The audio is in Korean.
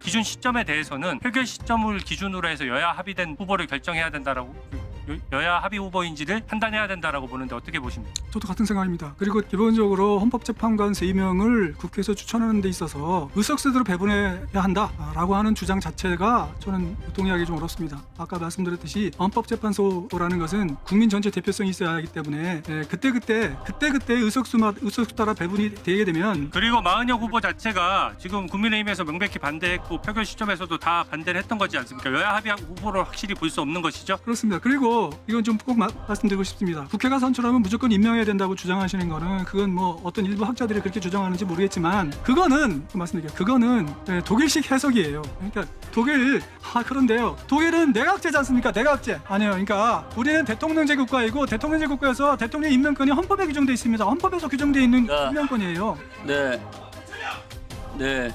기준 시점에 대해서는 표결 시점을 기준으로 해서 여야 합의된 후보를 결정해야 된다라고 여- 여야 합의 후보인지를 판단해야 된다라고 보는데 어떻게 보십니까? 저도 같은 생각입니다. 그리고 기본적으로 헌법재판관 3명을 국회에서 추천하는 데 있어서 의석수대로 배분해야 한다라고 하는 주장 자체가 저는 동의하기 좀 어렵습니다. 아까 말씀드렸듯이 헌법재판소라는 것은 국민 전체 대표성이 있어야 하기 때문에 예, 그때그때 그때그때 의석수마 의석수 따라 배분이 되게 되면 그리고 마은혁 후보 자체가 지금 국민의힘에서 명백히 반대했고 표결 시점에서도 다 반대를 했던 거지 않습니까? 여야 합의 후보를 확실히 볼 수 없는 것이죠. 그렇습니다. 그리고 이건 좀 꼭 말씀드리고 싶습니다. 국회가 선출하면 무조건 임명해야 된다고 주장하시는 거는 그건 뭐 어떤 일부 학자들이 그렇게 주장하는지 모르겠지만 그거는 그 말씀드릴게요. 그거는 예, 독일식 해석이에요. 그러니까 독일 아 그런데요. 독일은 내각제지 않습니까? 내각제 아니에요. 그러니까 우리는 대통령제 국가이고 대통령제 국가에서 대통령 임명권이 헌법에 규정돼 있습니다. 헌법에서 규정돼 있는 자. 임명권이에요. 네. 네.